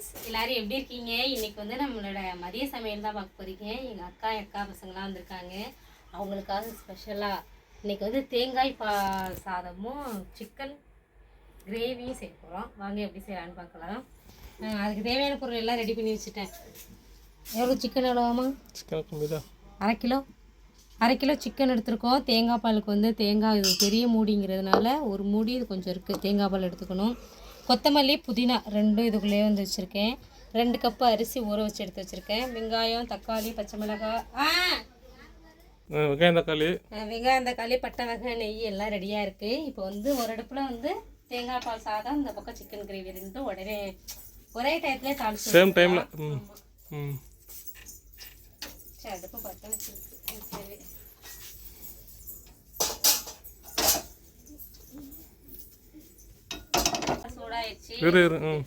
Friends எல்லாரும் எப்படி இருக்கீங்க? இன்னைக்கு வந்து நம்மளோட மதிய சமையல் தான் பார்க்க போறீங்க. எங்கள் அக்கா அக்கா பசங்களாம் வந்திருக்காங்க. அவங்களுக்காக ஸ்பெஷலாக இன்னைக்கு வந்து தேங்காய் பால் சாதமும் சிக்கன் கிரேவியும் செய்ய போகிறோம் வாங்க எப்படி செய்யலான்னு பார்க்கலாம். அதுக்கு தேவையான பொருள் எல்லாம் ரெடி பண்ணி வச்சுட்டேன். எவ்வளோ சிக்கன் எவ்வளோவாமா சிக்கன் அரை கிலோ? அரை கிலோ சிக்கன் எடுத்திருக்கோம். தேங்காய் பாலுக்கு வந்து தேங்காய் இது பெரிய மூடிங்கிறதுனால ஒரு மூடி இது கொஞ்சம் இருக்குது தேங்காய் பால் எடுத்துக்கணும். கொத்தமல்லி புதினா ரெண்டும் இதுக்குள்ளேயே வந்து வச்சுருக்கேன். ரெண்டு கப்பு அரிசி ஊற வச்சு எடுத்து வச்சுருக்கேன். வெங்காயம் தக்காளி பச்சை மிளகாய் ஆ! வெங்காயம் தக்காளி. வெங்காயம் தக்காளி பட்டை வகை நெய் எல்லாம் ரெடியாக இருக்குது இப்போ வந்து ஒரு அடுப்பில் வந்து தேங்காய் பால் சாதம் இந்த பக்கம் சிக்கன் கிரேவி ரெண்டும் உடனே ஒரே டயத்துலேயே தாளிச்சு சேம் டைமில் சரி அடுப்பு பற்ற வச்சிருக்கு சரி சூடாயிடுச்சு இரு இரு ம்.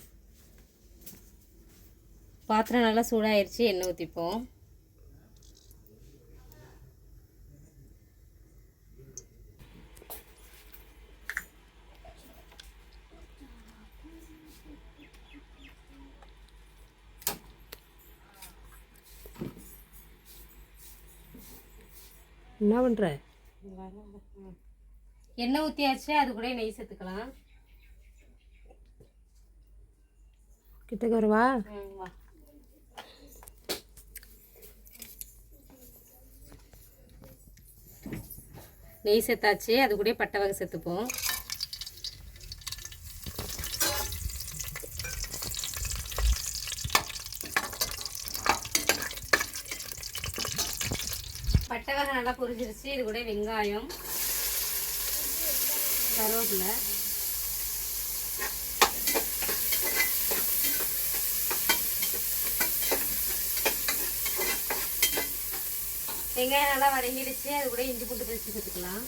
பாத்திரம் நல்லா சூடாயிருச்சு எண்ணெய் ஊற்றிப்போம் என்ன பண்ணுற எண்ணெய் ஊற்றியாச்சு அது கூட நெய் சேர்த்துக்கலாம். கிட்டக்க வருவா? வா. நெய் சேர்த்தாச்சு அது கூட பட்டை வகை சேர்த்துப்போம். பட்டை வகை நல்லா பொரிஞ்சிருச்சு இது கூட வெங்காயம் கருவேப்பிலை. வெங்காயம் நல்லா வதங்கிடுச்சு அது கூட இஞ்சி பூண்டு பேஸ்ட் சேர்த்துக்கலாம்.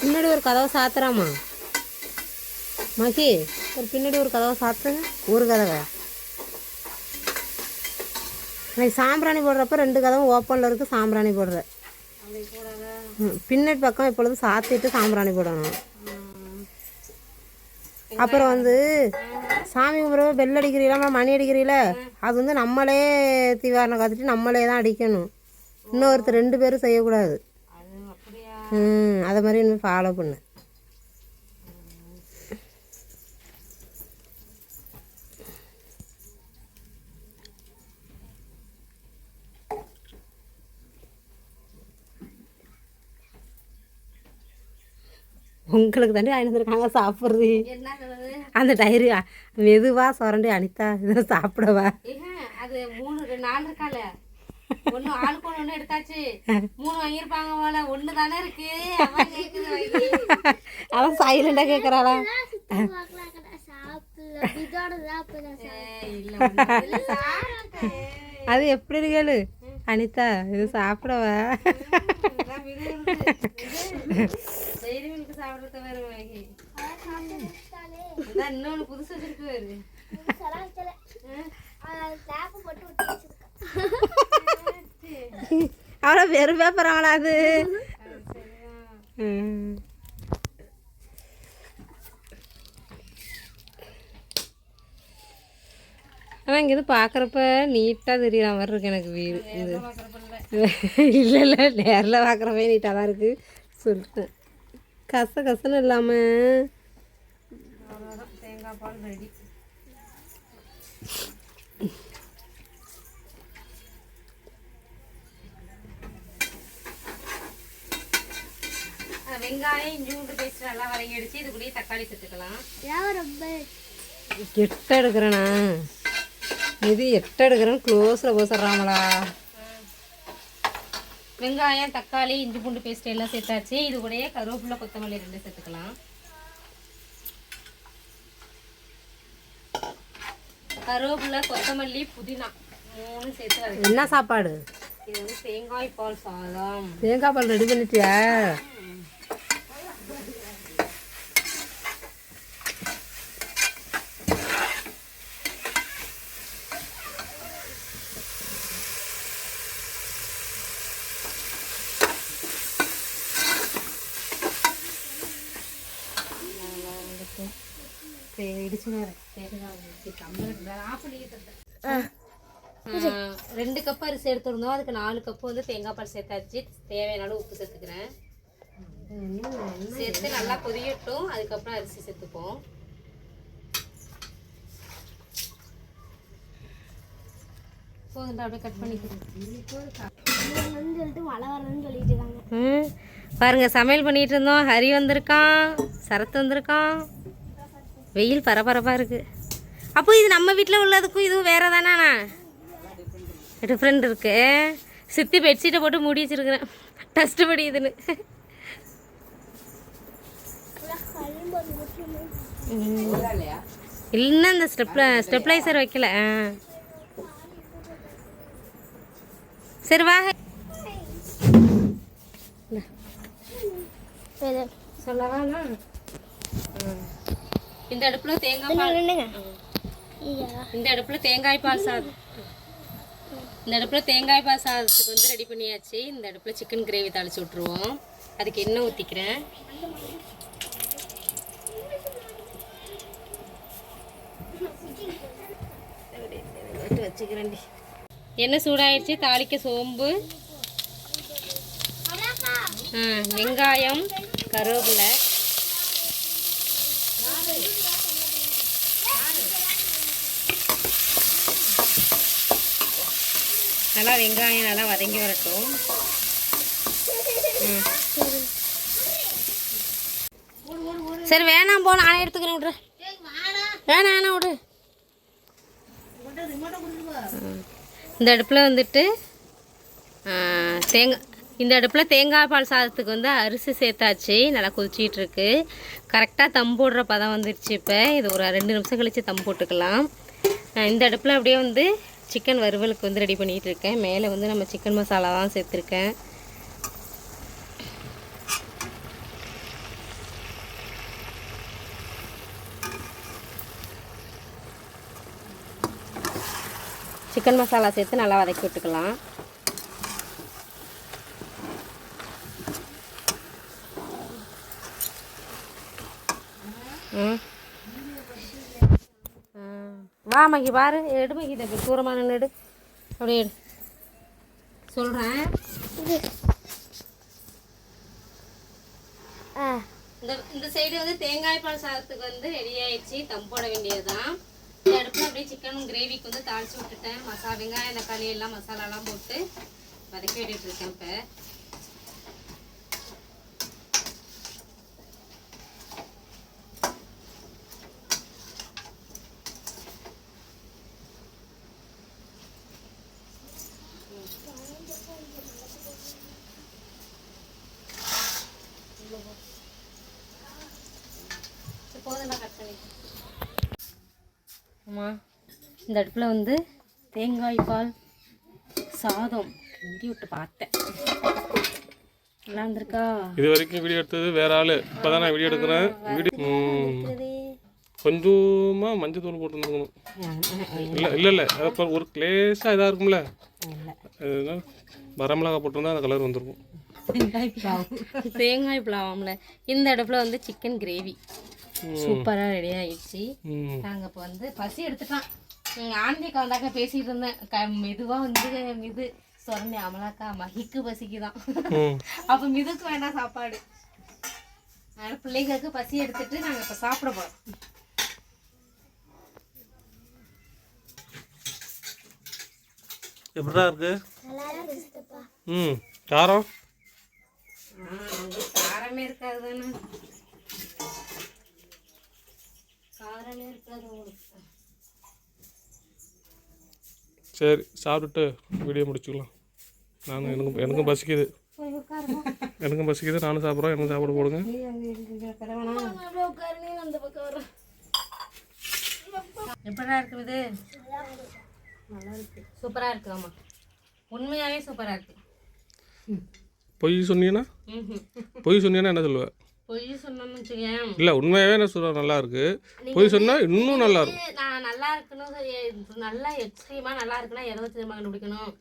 பின்னாடி ஒரு கதவை சாத்துறாமா மகி ஒரு பின்னாடி ஒரு கதவை சாத்துங்க. ஒரு கதவை. எனக்கு சாம்பிராணி போடுறப்ப ரெண்டு கதவும் ஓப்பனில் இருக்குது சாம்பிராணி போடுற பின்னாடி பக்கம் எப்பொழுதும் சாத்திட்டு சாம்பிராணி போடணும். அப்புறம் வந்து சாமி கும்பிட்றப்ப பெல் அடிக்கிறீங்களா மணி அடிக்கிறீல அது வந்து நம்மளே தீவாரணம் காத்துட்டு நம்மளே தான் அடிக்கணும். இன்னொருத்தர் ரெண்டு பேரும் செய்யக்கூடாது. ம் அதை மாதிரி இனிமேல் ஃபாலோ பண்ணு. உங்களுக்கு தாண்டி அணிந்திருக்காங்க சாப்பிட்றது. என்ன சொல்லுது அந்த டைரி மெதுவாக சுரண்டி அனிதா இதை சாப்பிடவா? ஏங்க அது மூணு நாலு இருக்கால ஒண்ணு ஆளுக்கு ஒண்ணு ஒண்ணு எடுத்தாச்சு. மூணு வாங்கியிருப்பாங்க போல. ஒண்ணு தானே இருக்கு. அவன் வாங்கி. சைலண்டாக கேட்குறாளா. அது எப்படி கேளு. அனிதா இது சாப்பிடவா இன்னொன்னு புதுசு வச்சிருக்கு. அவ்வளோ வெறும் பேப்பர் அவளா அது. ம். ஆனால் இங்கே இது பார்க்குறப்ப நீட்டாக தெரியுற மாதிரி இருக்கு எனக்கு வீடு. இது. இல்ல. இல்லை நேரில் பார்க்குறப்ப நீட்டாக தான் இருக்குது சொல்லிட்டேன் கச கசன்னு இல்லாமல் தேங்காய் பால் ரெடி வெங்காயம் இஞ்சி பூண்டு பேஸ்ட் நல்லா வதங்கிடுச்சு இது கூடயே தக்காளி சேர்த்துக்கலாம் எட்ட எடுக்கிறேண்ணா இது எட்ட எடுக்கிறேன்னு க்ளோஸில் போசிட்றாங்களா வெங்காயம் தக்காளி இஞ்சி பூண்டு பேஸ்ட் எல்லாம் சேர்த்தாச்சு. இது கூடயே கருவேப்பிலை கொத்தமல்லி ரெண்டு சேர்த்துக்கலாம். கருவேப்பிலை கொத்தமல்லி புதினா மூணு சேர்த்து என்ன சாப்பாடு? இது வந்து தேங்காய் பால் சாதம். தேங்காய் பால் ரெடி பண்ணிட்டியா? ரெண்டு கப் அரிசி எடுத்துருந்தோம். அதுக்கு நாலு கப்பு வந்து தேங்காய் பால் சேர்த்தாச்சு. தேவையான உப்பு சேர்த்துக்கிறேன். சேர்த்து நல்லா கொதியட்டும் அதுக்கப்புறம் அரிசி சேர்த்துப்போம். போதுண்டா அப்படியே கட் பண்ணிக்கிறேன் ம். பாருங்க சமையல் பண்ணிட்டு இருந்தோம். ஹரி வந்திருக்கான் சரத் வந்திருக்கான். வெயில் பரபரப்பாக இருக்கு. அப்போ இது நம்ம வீட்டில் உள்ளதுக்கும் இதுவும் வேற தானே டிஃப்ரெண்ட் இருக்கு. சித்தி பெட்ஷீட்டை போட்டு மூடி வச்சிருக்கிறேன். டஸ்ட் படியுதுன்னு இல்லைன்னா இந்த ஸ்டெப்ல ஸ்டெப்லைசர் வைக்கல. ஆ. சரி வா. சொல்லவா இந்த அடுப்புல தேங்காய் பால் இந்த அடுப்புல தேங்காய் பால் சாதம் இந்த அடுப்புல தேங்காய் பால் சாதத்துக்கு வந்து ரெடி பண்ணியாச்சு. இந்த அடுப்புல சிக்கன் கிரேவி தாளிச்சு விட்ருவோம் அதுக்கு எண்ணெய் ஊற்றிக்கிறேன் வச்சுக்கிறேன்டி எண்ணெய் சூடாயிடுச்சு தாளிக்க சோம்பு. வெங்காயம் கருவேப்பிலை. நல்லா வெங்காயம் நல்லா வதங்கி வரட்டும். சரி வேணாம் போ நானே எடுத்துக்கிறேன் விட்ரு வேணாம் வேணாம் விடு. இந்த அடுப்பில் வந்துட்டு தேங்காய் இந்த அடுப்பில் தேங்காய் பால் சாதத்துக்கு வந்து அரிசி சேர்த்தாச்சு. நல்லா கொதிச்சிகிட்ருக்கு கரெக்டாக தம் போடுற பதம் வந்துருச்சு இப்போ. இது ஒரு ரெண்டு நிமிஷம் கழித்து தம் போட்டுக்கலாம். இந்த அடுப்பில் அப்படியே வந்து சிக்கன் வறுவலுக்கு வந்து ரெடி பண்ணிகிட்டு இருக்கேன் மேலே வந்து நம்ம சிக்கன் மசாலா தான் சேர்த்துருக்கேன். சிக்கன் மசாலா சேர்த்து நல்லா வதக்கி விட்டுக்கலாம். ம். வா மகி பாரு. எடு மகி தூரமாக நின்று எடு. அப்படியே எடு. சொல்கிறேன் இந்த இந்த சைடு வந்து தேங்காய் பால் சாதத்துக்கு வந்து ரெடி ஆயிடுச்சு. தம் போட வேண்டியதுதான். இந்த அடுப்பில் அப்படியே சிக்கன் கிரேவிக்கு வந்து தாளிச்சு விட்டுட்டேன். மசா வெங்காயம் தக்காளி எல்லாம் மசாலாலாம் போட்டு வதக்கி விட்டுட்டு இருக்கேன் இப்போ போதும் கட் பண்ணி ஆமாம் இந்த அடுப்பில் வந்து தேங்காய் பால் சாதம் கிண்டி விட்டு பார்த்தேன். நல்லா இருந்திருக்கா? இது வரைக்கும் வீடியோ எடுத்தது வேற ஆள். இப்போ தான் நான் வீடியோ எடுக்கிறேன். வீடியோ ம், கொஞ்சமா மஞ்சள் தூள் போட்டுருந்துக்கணும் இல்லை இல்லை இல்லை. அது அப்புறம் ஒரு லேசாக இதாக இருக்கும்ல. வரமிளகா போட்டிருந்தா அந்த கலர் வந்திருக்கும். தேங்காய் பிளாவம் தேங்காய் பிளாவம்ல இந்த அடுப்பில் வந்து சிக்கன் கிரேவி சூப்பராக ரெடி ஆயிடுச்சு. ம். நாங்கள் இப்போ வந்து பசி எடுத்துட்டான். ஆனந்திக்கா வந்தாக்கா பேசிகிட்டு இருந்தேன். மெதுவாக வந்து மிது சொன்னேன் அமலாக்கா மகிக்கு பசிக்குதான். ம். அப்போ மிதுக்கு வேண்டாம் சாப்பாடு. அதனால் பிள்ளைங்களுக்கு பசி எடுத்துட்டு நாங்கள் இப்போ சாப்பிட போகிறோம் எப்படிடா இருக்கு? ம். காரம்? காரமே இருக்காது தானே சரி சாப்பிட்டுட்டு வீடியோ முடிச்சுக்கலாம். நானும் எனக்கும் எனக்கும் பசிக்குது. எனக்கும் பசிக்குது நானும் சாப்பிட்றேன் எனக்கும் சாப்பிட போடுங்க. எப்படா இருக்குது? நல்லா இருக்கு. சூப்பராக இருக்கு ஆமாம் உண்மையாகவே சூப்பராக இருக்கு. பொய் சொன்னீங்கன்னா. பொய் சொன்னீங்கன்னா என்ன சொல்லுவேன் பொய் சொன்னோம்னு வச்சுக்கேன் இல்லை உண்மையாகவே என்ன சொல்கிறேன் நல்லா இருக்கு பொய் சொன்னால் இன்னும் நல்லா இருக்கும் நான் நல்லா இருக்கணும் சரி, நல்லா எக்ஸ்ட்ரீமாக நல்லா இருக்குன்னா எதை வச்சு நம்ம கண்டுபிடிக்கணும்?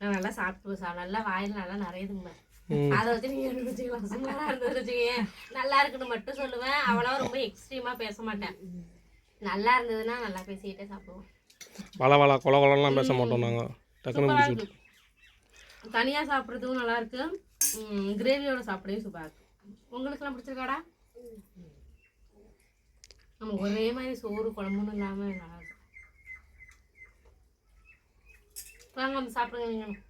நான் நல்லா சாப்பிட்டு சா நல்லா வாயில் நல்லா நிறைய தும்பேன் அதை வச்சு இருந்தது வச்சுக்கேன் நல்லா இருக்குன்னு மட்டும் சொல்லுவேன். அவ்வளோ ரொம்ப எக்ஸ்ட்ரீமாக பேச மாட்டேன். நல்லா இருந்ததுன்னா நல்லா பேசிக்கிட்டே சாப்பிடுவோம். வள வள கொல கொலலாம் பேச மாட்டோம் நாங்கள் டக்குன்னு தனியாக சாப்பிட்றதுக்கும் நல்லா இருக்கு. கிரேவியோட சாப்பிடவே சூப்பராக இருக்கு. உங்களுக்கெல்லாம் பிடிச்சிருக்காடா? நம்ம ஒரே மாதிரி சோறு குழம்புன்னு இல்லாமல் நல்லா இருக்கும். வாங்க வந்து சாப்பிடுங்க நீங்கள்